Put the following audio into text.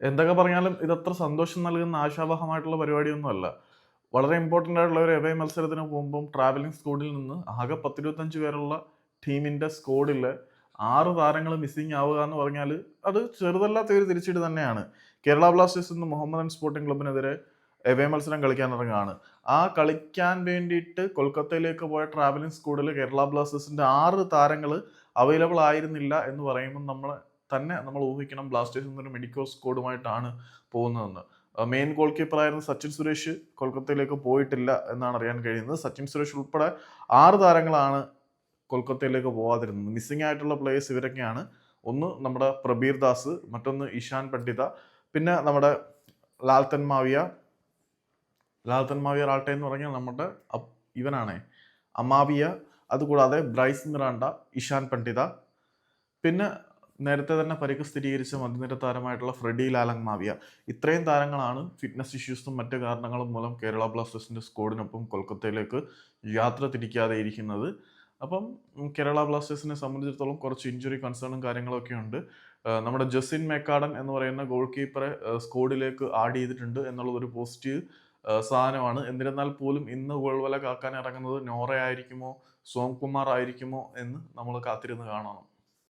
എന്തൊക്കെ പറഞ്ഞാലും ഇതത്ര സന്തോഷം നൽകുന്ന ആശാവഹമായിട്ടുള്ള പരിപാടിയൊന്നുമല്ല വളരെ ഇമ്പോർട്ടന്റ് ആയിട്ടുള്ള ഒരു എവേ മത്സരത്തിന് പോകുമ്പം ട്രാവലിംഗ് സ്ക്വാഡിൽ നിന്ന് ആകെ പത്തിരുപത്തഞ്ച് പേരുള്ള ടീമിന്റെ സ്കോഡിൽ ആറ് താരങ്ങൾ മിസ്സിങ് ആവുക എന്ന് പറഞ്ഞാൽ അത് ചെറുതല്ലാത്ത ഒരു തിരിച്ചടി തന്നെയാണ്. കേരള ബ്ലാസ്റ്റേഴ്സ് ഇന്ന് മുഹമ്മദൻ സ്പോർട്ടിംഗ് ക്ലബിനെതിരെ എവേ മത്സരം കളിക്കാൻ ഇറങ്ങുകയാണ്. ആ കളിക്കാൻ വേണ്ടിയിട്ട് കൊൽക്കത്തയിലേക്ക് പോയ ട്രാവലിംഗ് സ്ക്വാഡിൽ കേരള ബ്ലാസ്റ്റേഴ്സിന്റെ ആറ് താരങ്ങൾ അവൈലബിൾ ആയിരുന്നില്ല എന്ന് പറയുമ്പോൾ നമ്മൾ തന്നെ നമ്മൾ ഊഹിക്കണം ബ്ലാസ്റ്റേഴ്സ് എന്നൊരു മെഡിക്കോ സ്കോഡുമായിട്ടാണ് പോകുന്നതെന്ന്. മെയിൻ ഗോൾ കീപ്പറായിരുന്ന സച്ചിൻ സുരേഷ് കൊൽക്കത്തയിലേക്ക് പോയിട്ടില്ല എന്നാണ് അറിയാൻ കഴിയുന്നത്. സച്ചിൻ സുരേഷ് ഉൾപ്പെടെ ആറ് താരങ്ങളാണ് കൊൽക്കത്തയിലേക്ക് പോകാതിരുന്നത് മിസ്സിംഗ് ആയിട്ടുള്ള പ്ലേയേഴ്സ് ഇവരൊക്കെയാണ്. ഒന്ന് നമ്മുടെ പ്രബീർ ദാസ് മറ്റൊന്ന് ഇഷാൻ പണ്ഡിത പിന്നെ നമ്മുടെ ലാൽത്തൻ മാവിയ. ലാൽത്തൻ മാവിയ റാൾട്ടെ എന്ന് പറഞ്ഞാൽ നമ്മുടെ ഇവനാണേ അമാവിയ. അതുകൂടാതെ ബ്രൈസ് മിറാണ്ട ഇഷാൻ പണ്ഡിത. പിന്നെ നേരത്തെ തന്നെ പരിക്ക് സ്ഥിരീകരിച്ച മധ്യനിര താരമായിട്ടുള്ള ഫ്രെഡി ലാലങ് മാവിയ ഇത്രയും താരങ്ങളാണ് ഫിറ്റ്നസ് ഇഷ്യൂസും മറ്റ് കാരണങ്ങളും മൂലം കേരള ബ്ലാസ്റ്റേഴ്സിന്റെ സ്കോഡിനൊപ്പം കൊൽക്കത്തയിലേക്ക് യാത്ര തിരിക്കാതെ ഇരിക്കുന്നത്. അപ്പം കേരള ബ്ലാസ്റ്റേഴ്സിനെ സംബന്ധിച്ചിടത്തോളം കുറച്ച് ഇഞ്ചുറി കൺസേണും കാര്യങ്ങളൊക്കെ ഉണ്ട്. നമ്മുടെ ജസിൻ മെക്കാഡൻ എന്ന് പറയുന്ന ഗോൾ കീപ്പറെ സ്കോഡിലേക്ക് ആഡ് ചെയ്തിട്ടുണ്ട് എന്നുള്ളതൊരു പോസിറ്റീവ് സാധനമാണ്. എന്നിരുന്നാൽ പോലും ഇന്ന് ഗോൾവല കാക്കാൻ ഇറങ്ങുന്നത് നോറ ആയിരിക്കുമോ സോംകുമാർ ആയിരിക്കുമോ എന്ന് നമ്മൾ കാത്തിരുന്ന് കാണണം.